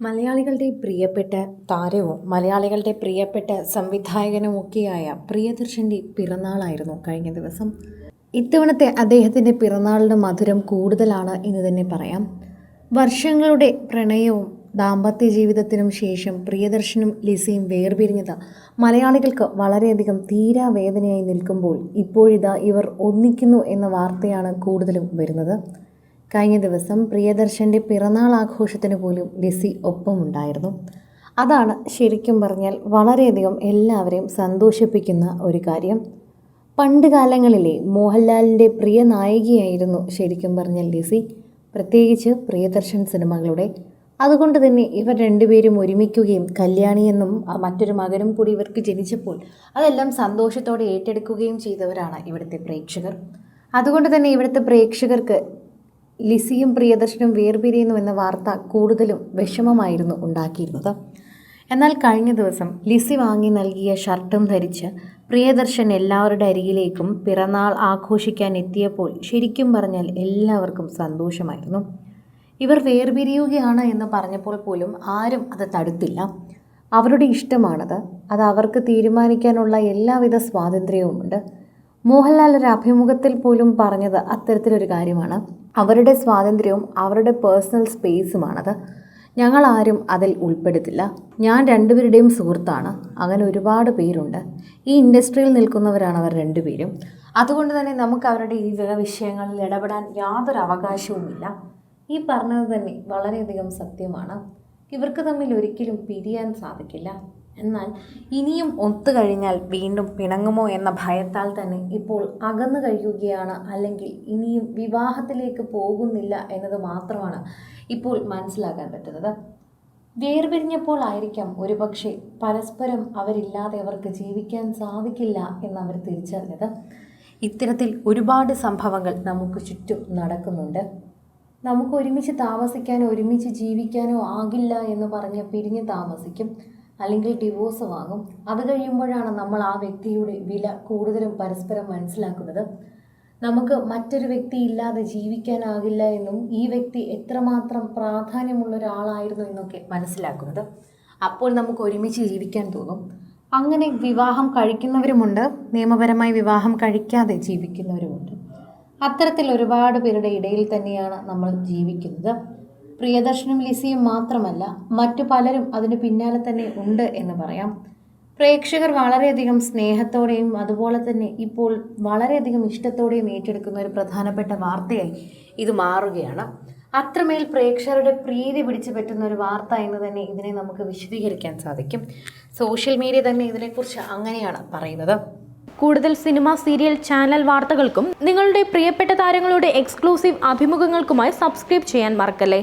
മലയാളികളുടെ പ്രിയപ്പെട്ട താരവും മലയാളികളുടെ പ്രിയപ്പെട്ട സംവിധായകനുമൊക്കെയായ പ്രിയദർശന്റെ പിറന്നാളായിരുന്നു കഴിഞ്ഞ ദിവസം. ഇത്തവണത്തെ അദ്ദേഹത്തിന്റെ പിറന്നാളിന്റെ മധുരം കൂടുതലാണ് എന്ന് തന്നെ പറയാം. വർഷങ്ങളുടെ പ്രണയവും ദാമ്പത്യ ജീവിതത്തിനും ശേഷം പ്രിയദർശനും ലിസിയും വേർപിരിഞ്ഞത് മലയാളികൾക്ക് വളരെയധികം തീരാവേദനയായി നിൽക്കുമ്പോൾ ഇപ്പോഴിതാ ഇവർ ഒന്നിക്കുന്നു എന്ന വാർത്തയാണ് കൂടുതലും വരുന്നത്. കഴിഞ്ഞ ദിവസം പ്രിയദർശന്റെ പിറന്നാൾ ആഘോഷത്തിന് പോലും ലിസി ഒപ്പമുണ്ടായിരുന്നു. അതാണ് ശരിക്കും പറഞ്ഞാൽ വളരെയധികം എല്ലാവരെയും സന്തോഷിപ്പിക്കുന്ന ഒരു കാര്യം. പണ്ട് കാലങ്ങളിലെ മോഹൻലാലിന്റെ പ്രിയ നായികയായിരുന്നു ശരിക്കും പറഞ്ഞാൽ ലിസി പ്രത്യേകിച്ച് പ്രിയദർശൻ സിനിമകളുടെ. അതുകൊണ്ട് തന്നെ ഇവർ രണ്ടുപേരും ഒരുമിക്കുകയും കല്യാണി എന്നും മറ്റൊരു മകനും കൂടി ഇവർക്ക് ജനിച്ചപ്പോൾ അതെല്ലാം സന്തോഷത്തോടെ ഏറ്റെടുക്കുകയും ചെയ്തവരാണ് ഇവിടുത്തെ പ്രേക്ഷകർ. അതുകൊണ്ട് തന്നെ ഇവിടുത്തെ പ്രേക്ഷകർക്ക് ലിസിയും പ്രിയദർശനും വേർപിരിയുന്നു എന്ന വാർത്ത കൂടുതലും വിഷമമായിരുന്നു ഉണ്ടാക്കിയിരുന്നത്. എന്നാൽ കഴിഞ്ഞ ദിവസം ലിസി വാങ്ങി നൽകിയ ഷർട്ടും ധരിച്ച് പ്രിയദർശൻ എല്ലാവരുടെ അരികിലേക്കും പിറന്നാൾ ആഘോഷിക്കാൻ എത്തിയപ്പോൾ ശരിക്കും പറഞ്ഞാൽ എല്ലാവർക്കും സന്തോഷമായിരുന്നു. ഇവർ വേർപിരിയുകയാണ് എന്ന് പറഞ്ഞപ്പോൾ പോലും ആരും അത് തടുത്തില്ല. അവരുടെ ഇഷ്ടമാണത്. അത് അവർക്ക് തീരുമാനിക്കാനുള്ള എല്ലാവിധ സ്വാതന്ത്ര്യവുമുണ്ട്. മോഹൻലാൽ ഒരു അഭിമുഖത്തിൽ പോലും പറഞ്ഞത് അത്തരത്തിലൊരു കാര്യമാണ്. അവരുടെ സ്വാതന്ത്ര്യവും അവരുടെ പേഴ്സണൽ സ്പേസുമാണത്. ഞങ്ങൾ ആരും അതിൽ ഉൾപ്പെടുത്തില്ല. ഞാൻ രണ്ടുപേരുടെയും സുഹൃത്താണ്. അങ്ങനെ ഒരുപാട് പേരുണ്ട്. ഈ ഇൻഡസ്ട്രിയിൽ നിൽക്കുന്നവരാണ് അവർ രണ്ടുപേരും. അതുകൊണ്ട് തന്നെ നമുക്ക് അവരുടെ ഈ വിഷയങ്ങളിൽ ഇടപെടാൻ യാതൊരു അവകാശവുമില്ല. ഈ പറഞ്ഞത് തന്നെ വളരെയധികം സത്യമാണ്. ഇവർക്ക് തമ്മിൽ ഒരിക്കലും പിരിയാൻ സാധിക്കില്ല. എന്നാൽ ഇനിയും ഒത്തു കഴിഞ്ഞാൽ വീണ്ടും പിണങ്ങുമോ എന്ന ഭയത്താൽ തന്നെ ഇപ്പോൾ അകന്നു കഴിയുകയാണ് അല്ലെങ്കിൽ ഇനിയും വിവാഹത്തിലേക്ക് പോകുന്നില്ല എന്നത് മാത്രമാണ് ഇപ്പോൾ മനസ്സിലാക്കാൻ പറ്റുന്നത്. വേർപിരിഞ്ഞപ്പോൾ ആയിരിക്കാം ഒരുപക്ഷെ പരസ്പരം അവരില്ലാതെ അവർക്ക് ജീവിക്കാൻ സാധിക്കില്ല എന്നവർ തിരിച്ചറിഞ്ഞത്. ഇത്തരത്തിൽ ഒരുപാട് സംഭവങ്ങൾ നമുക്ക് ചുറ്റും നടക്കുന്നുണ്ട്. നമുക്ക് ഒരുമിച്ച് താമസിക്കാനോ ഒരുമിച്ച് ജീവിക്കാനോ ആകില്ല എന്ന് പറഞ്ഞ് പിരിഞ്ഞ് താമസിക്കും. അല്ലെങ്കിൽ ഡിവോഴ്സ് വാങ്ങും അത് കഴിയുമ്പോഴാണ് നമ്മൾ ആ വ്യക്തിയുടെ വില കൂടുതലും പരസ്പരം മനസ്സിലാക്കുന്നത്. നമുക്ക് മറ്റൊരു വ്യക്തി ഇല്ലാതെ ജീവിക്കാനാകില്ല എന്നും ഈ വ്യക്തി എത്രമാത്രം പ്രാധാന്യമുള്ള ഒരാളായിരുന്നു എന്നൊക്കെ മനസ്സിലാക്കുന്നത്. അപ്പോൾ നമുക്ക് ഒരുമിച്ച് ജീവിക്കാൻ തോന്നും. അങ്ങനെ വിവാഹം കഴിക്കുന്നവരുമുണ്ട്. നിയമപരമായി വിവാഹം കഴിക്കാതെ ജീവിക്കുന്നവരുമുണ്ട്. അത്തരത്തിൽ ഒരുപാട് പേരുടെ ഇടയിൽ തന്നെയാണ് നമ്മൾ ജീവിക്കുന്നത്. പ്രിയദർശനും ലിസിയും മാത്രമല്ല മറ്റു പലരും അതിന് പിന്നാലെ തന്നെ ഉണ്ട് എന്ന് പറയാം. പ്രേക്ഷകർ വളരെയധികം സ്നേഹത്തോടെയും അതുപോലെ തന്നെ ഇപ്പോൾ വളരെയധികം ഇഷ്ടത്തോടെയും ഏറ്റെടുക്കുന്ന ഒരു പ്രധാനപ്പെട്ട വാർത്തയായി ഇത് മാറുകയാണ്. അത്രമേൽ പ്രേക്ഷകരുടെ പ്രീതി പിടിച്ചു പറ്റുന്ന ഒരു വാർത്ത എന്ന് തന്നെ ഇതിനെ നമുക്ക് വിശദീകരിക്കാൻ സാധിക്കും. സോഷ്യൽ മീഡിയ തന്നെ ഇതിനെക്കുറിച്ച് അങ്ങനെയാണ് പറയുന്നത്. കൂടുതൽ സിനിമ സീരിയൽ ചാനൽ വാർത്തകൾക്കും നിങ്ങളുടെ പ്രിയപ്പെട്ട താരങ്ങളുടെ എക്സ്ക്ലൂസീവ് അഭിമുഖങ്ങൾക്കുമായി സബ്സ്ക്രൈബ് ചെയ്യാൻ മറക്കല്ലേ?